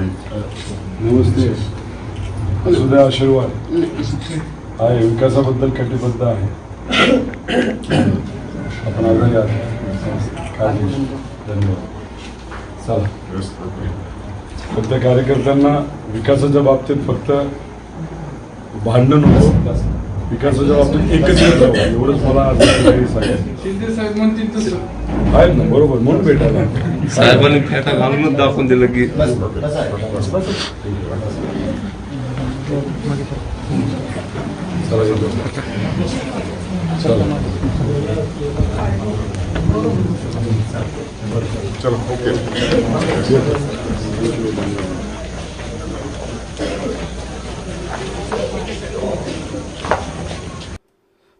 नमस्ते असू आशीर्वाद आहे विकासाबद्दल कटिबद्ध आहे आपण आग्रह घ्या धन्यवाद चला फक्त कार्यकर्त्यांना विकासाच्या बाबतीत फक्त भांडण होतं विकासाच्या बाबतीत एकच एवढंच मला शिंदे साहेब म्हणतील तसं आहेत ना बरोबर म्हणून भेटायला साहेबांनी फेटा घालूनच दाखवून दिलं की चला येतो. चला चलो ओके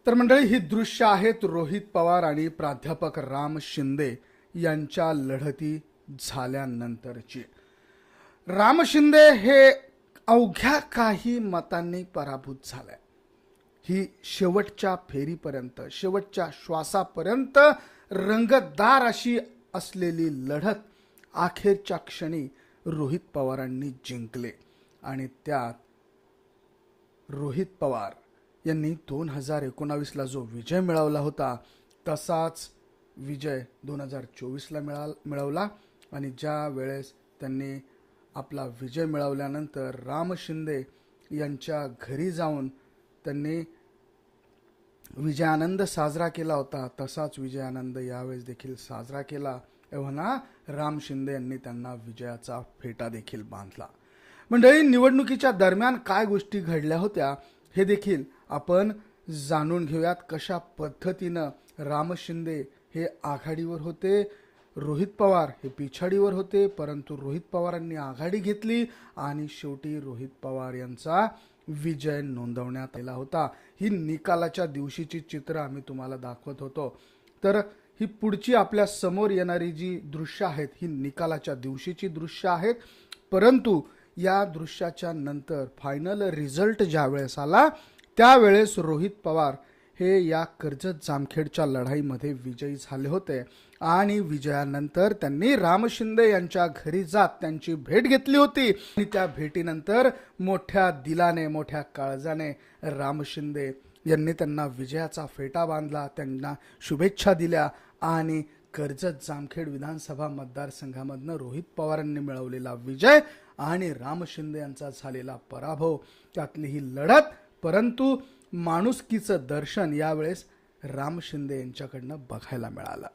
तर मंडळी ही दृश्य आहेत रोहित पवार आणि प्राध्यापक राम शिंदे यांच्या लढती झाल्यानंतरची. राम शिंदे हे अवघ्या काही मतांनी पराभूत झालाय. ही शेवटच्या फेरीपर्यंत शेवटच्या श्वासापर्यंत रंगतदार अशी असलेली लढत अखेरच्या क्षणी रोहित पवारांनी जिंकले आणि त्यात रोहित पवार यांनी दोन हजार एकोणावीसला जो विजय मिळवला होता तसाच विजय दोन हजार चोवीसला मिळा मिळवला. आणि ज्या वेळेस त्यांनी आपला विजय मिळवल्यानंतर राम शिंदे यांच्या घरी जाऊन त्यांनी विजयानंद साजरा केला होता तसाच विजयानंद यावेळेस देखील साजरा केला. एव्हाना राम शिंदे यांनी त्यांना विजयाचा फेटा देखील बांधला. मंडळी निवडणुकीच्या दरम्यान काय गोष्टी घडल्या होत्या हे देखील आपण जाणून घेऊयात कशा पद्धतीनं राम शिंदे हे आघाडीवर होते रोहित पवार हे पिछाडीवर होते परंतु रोहित पवारांनी आघाडी घेतली आणि शेवटी रोहित पवार यांचा विजय नोंदवण्यात आला होता. ही निकालाच्या दिवशीची चित्र आम्ही तुम्हाला दाखवत होतो. तर ही पुढची आपल्यासमोर येणारी जी दृश्य आहेत ही निकालाच्या दिवशीची दृश्य आहेत. परंतु या दृश्याच्या नंतर फायनल रिझल्ट ज्या वेळेस आला त्यावेळेस रोहित पवार हे या कर्जत जामखेडच्या लढाईमध्ये विजयी झाले होते. आणि विजयानंतर त्यांनी राम शिंदे यांच्या घरी जात त्यांची भेट घेतली होती. आणि त्या भेटीनंतर मोठ्या दिलाने मोठ्या काळजाने राम शिंदे यांनी त्यांना विजयाचा फेटा बांधला त्यांना शुभेच्छा दिल्या आणि कर्जत जामखेड विधानसभा मतदारसंघामधनं रोहित पवारांनी मिळवलेला विजय आणि राम शिंदे यांचा झालेला पराभव त्यातली ही लढत परंतु माणुसकीचं दर्शन यावेळेस राम शिंदे यांच्याकडनं बघायला मिळालं.